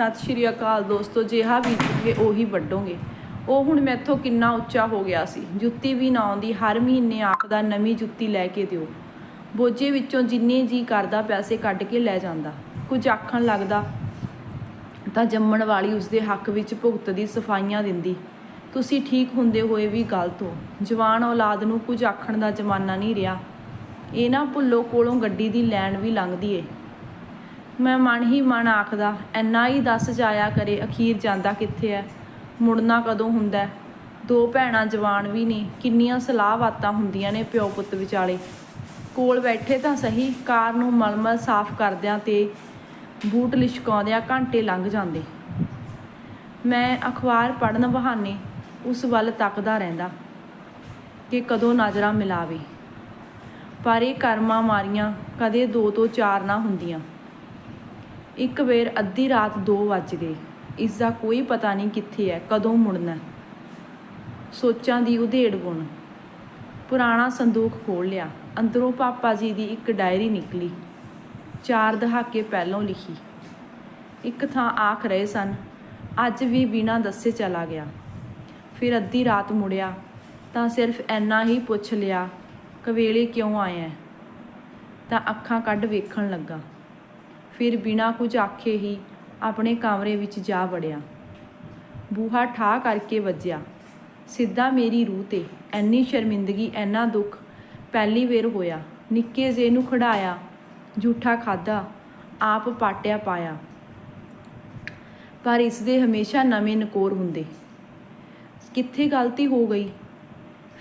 ਸਤਿ ਸ਼੍ਰੀ ਅਕਾਲ ਦੋਸਤੋ, ਜਿਹਾ ਬੀਜੋਗੇ ਉਹੀ ਵੱਡੋਗੇ ਉਹ ਹੁਣ ਮੈਥੋਂ ਕਿੰਨਾ ਉੱਚਾ ਹੋ ਗਿਆ ਸੀ। ਜੁੱਤੀ ਵੀ ਨਾ ਆਉਂਦੀ, ਹਰ ਮਹੀਨੇ ਆਖਦਾ ਨਵੀਂ ਜੁੱਤੀ ਲੈ ਕੇ ਦਿਓ। ਬੋਝੇ ਵਿੱਚੋਂ ਜਿੰਨੇ ਜੀ ਕਰਦਾ, ਪੈਸੇ ਕੱਢ ਕੇ ਲੈ ਜਾਂਦਾ। ਕੁਝ ਆਖਣ ਲੱਗਦਾ ਤਾਂ ਜੰਮਣ ਵਾਲੀ ਉਸਦੇ ਹੱਕ ਵਿੱਚ ਭੁਗਤ ਦੀ ਸਫਾਈਆਂ ਦਿੰਦੀ। ਤੁਸੀਂ ਠੀਕ ਹੁੰਦੇ ਹੋਏ ਵੀ ਗਲਤ ਹੋ। ਜਵਾਨ ਔਲਾਦ ਨੂੰ ਕੁਝ ਆਖਣ ਦਾ ਜ਼ਮਾਨਾ ਨਹੀਂ ਰਿਹਾ। ਇਹ ਨਾ ਭੁੱਲੋ, ਕੋਲੋਂ ਗੱਡੀ ਦੀ ਲੈਣ ਵੀ ਲੰਘਦੀ ਏ। ਮੈਂ ਮਨ ਹੀ ਮਨ ਆਖਦਾ ਐਨਾ ਹੀ ਦੱਸ ਜਾਇਆ ਕਰੇ, ਅਖੀਰ ਜਾਂਦਾ ਕਿੱਥੇ ਐ? ਮੁੜਨਾ ਕਦੋਂ ਹੁੰਦਾ ਦੋ ਭੈਣਾਂ ਜਵਾਨ ਵੀ ਨੇ, ਕਿੰਨੀਆਂ ਸਲਾਹ ਬਾਤਾਂ ਹੁੰਦੀਆਂ ਨੇ ਪਿਓ ਪੁੱਤ ਵਿਚਾਲੇ। ਕੋਲ ਬੈਠੇ ਤਾਂ ਸਹੀ, ਕਾਰ ਨੂੰ ਮਲਮਲ ਸਾਫ਼ ਕਰਦਿਆਂ ਤੇ ਬੂਟ ਲਿਸ਼ਕਾਉਂਦਿਆਂ ਘੰਟੇ ਲੰਘ ਜਾਂਦੇ। ਮੈਂ ਅਖਬਾਰ ਪੜਨ ਬਹਾਨੇ ਉਸ ਵੱਲ ਤੱਕਦਾ ਰਹਿੰਦਾ ਕਿ ਕਦੋਂ ਨਜ਼ਰਾਂ ਮਿਲਾਵੇ। ਪਰ ਇਹ ਕਰਮਾਂ ਮਾਰੀਆਂ ਕਦੇ ਦੋ ਤੋਂ ਚਾਰ ਨਾ ਹੁੰਦੀਆਂ। ਇੱਕ ਵੇਰ ਅੱਧੀ ਰਾਤ 2 ਵੱਜ ਗਏ। ਇਸ ਦਾ ਕੋਈ ਪਤਾ ਨਹੀਂ ਕਿੱਥੇ ਹੈ, ਕਦੋਂ ਮੁੜਨਾ ਸੋਚਾਂ ਦੀ ਉਧੇੜ ਬੁਣ ਪੁਰਾਣਾ ਸੰਦੂਕ ਖੋਲ ਲਿਆ। ਅੰਦਰੋਂ ਪਾਪਾ ਜੀ ਦੀ ਇੱਕ ਡਾਇਰੀ ਨਿਕਲੀ। ਚਾਰ ਦਹਾਕੇ ਪਹਿਲੋਂ ਲਿਖੀ। ਇੱਕ ਥਾਂ ਆਖ ਰਹੇ ਸਨ, ਅੱਜ ਵੀ ਬਿਨਾਂ ਦੱਸੇ ਚਲਾ ਗਿਆ। ਫਿਰ ਅੱਧੀ ਰਾਤ ਮੁੜਿਆ ਤਾਂ ਸਿਰਫ ਐਨਾ ਹੀ ਪੁੱਛ ਲਿਆ, ਕਵੇਲੇ ਕਿਉਂ ਆਇਆ ਤਾਂ ਅੱਖਾਂ ਕੱਢ ਵੇਖਣ ਲੱਗਾ। ਫਿਰ ਬਿਨਾਂ ਕੁਝ ਆਖੇ ਹੀ ਆਪਣੇ ਕਮਰੇ ਵਿੱਚ ਜਾ ਵੜਿਆ। ਬੂਹਾ ਠਾ ਕਰਕੇ ਵੱਜਿਆ। ਸਿੱਧਾ ਮੇਰੀ ਰੂਹ ਤੇ ਐਨੀ ਸ਼ਰਮਿੰਦਗੀ ਐਨਾ ਦੁੱਖ ਪਹਿਲੀ ਵੇਰ ਹੋਇਆ। ਨਿੱਕੇ ਜੇ ਨੂੰ ਖੜਾਇਆ ਝੂਠਾ ਖਾਦਾ ਆਪ ਪਾਟਿਆ ਪਾਇਆ। ਪਰ ਇਸ ਦੇ ਹਮੇਸ਼ਾ ਨਵੇਂ ਨਕੋਰ ਹੁੰਦੇ। ਕਿੱਥੇ ਗਲਤੀ ਹੋ ਗਈ?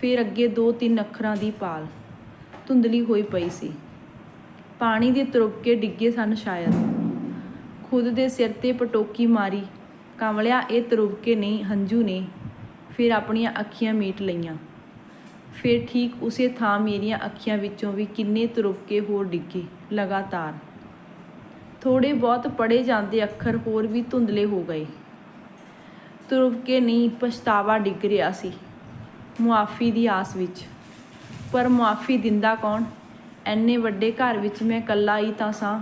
ਫਿਰ ਅੱਗੇ ਦੋ ਤਿੰਨ ਅੱਖਰਾਂ ਦੀ ਪਾਲ ਧੁੰਦਲੀ ਹੋਈ ਪਈ ਸੀ। ਪਾਣੀ ਦੇ ਤੁਰਕੇ ਡਿੱਗੇ ਸਨ ਸ਼ਾਇਦ। ਖੁਦ ਦੇ ਸਿਰ ਤੇ ਪਟੋਕੀ ਮਾਰੀ। ਕਮਲਿਆ, ਇਹ ਤੁਰਕੇ ਨਹੀਂ, ਹੰਝੂ ਨੇ। ਫਿਰ ਆਪਣੀਆਂ ਅੱਖੀਆਂ ਮੀਟ ਲਈਆਂ। ਫਿਰ ਠੀਕ ਉਸੇ ਥਾਂ ਮੇਰੀਆਂ ਅੱਖੀਆਂ ਵਿੱਚੋਂ ਵੀ ਕਿੰਨੇ ਤੁਰਕੇ ਹੋਰ ਡਿੱਗੇ, ਲਗਾਤਾਰ। ਥੋੜੇ ਬਹੁਤ ਪੜੇ ਜਾਂਦੇ ਅੱਖਰ ਹੋਰ ਵੀ ਧੁੰਦਲੇ ਹੋ ਗਏ। ਤੁਰਕੇ ਨਹੀਂ, ਪਛਤਾਵਾ ਡਿੱਗ ਰਿਹਾ ਸੀ। ਮੁਆਫੀ ਦੀ ਆਸ ਵਿੱਚ। ਪਰ ਮੁਆਫੀ ਦਿੰਦਾ ਕੌਣ? ਐਨੇ ਵੱਡੇ ਘਰ ਵਿੱਚ ਮੈਂ ਇਕੱਲਾ ਹੀ ਤਾਂ ਸਾਂ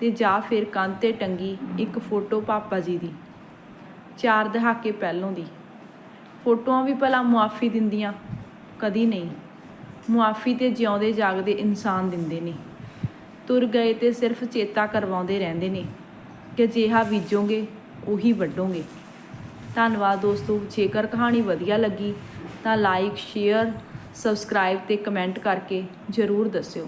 ਤੇ ਜਾਂ ਫਿਰ ਕੰਧ ਤੇ ਟੰਗੀ ਇੱਕ ਫੋਟੋ ਪਾਪਾ ਜੀ ਦੀ, ਚਾਰ ਦਹਾਕੇ ਪਹਿਲੋਂ ਦੀ। ਫੋਟੋਆਂ ਵੀ ਭਲਾ ਮੁਆਫੀ ਦਿੰਦੀਆਂ, ਕਦੀ ਨਹੀਂ। ਮੁਆਫੀ ਤੇ ਜਿਉਂਦੇ ਜਾਗਦੇ ਇਨਸਾਨ ਦਿੰਦੇ ਨੇ। ਤੁਰ ਗਏ ਤੇ ਸਿਰਫ ਚੇਤਾ ਕਰਵਾਉਂਦੇ ਰਹਿੰਦੇ ਨੇ ਕਿ ਜਿਹਾ ਬੀਜੋਗੇ, ਉਹੀ ਵੱਢੋਗੇ। ਧੰਨਵਾਦ ਦੋਸਤੋ, ਜੇਕਰ ਕਹਾਣੀ ਵਧੀਆ ਲੱਗੀ ਤਾਂ ਲਾਈਕ ਸ਼ੇਅਰ ਸਬਸਕ੍ਰਾਈਬ ਤੇ ਕਮੈਂਟ ਕਰਕੇ ਜਰੂਰ ਦੱਸਿਓ।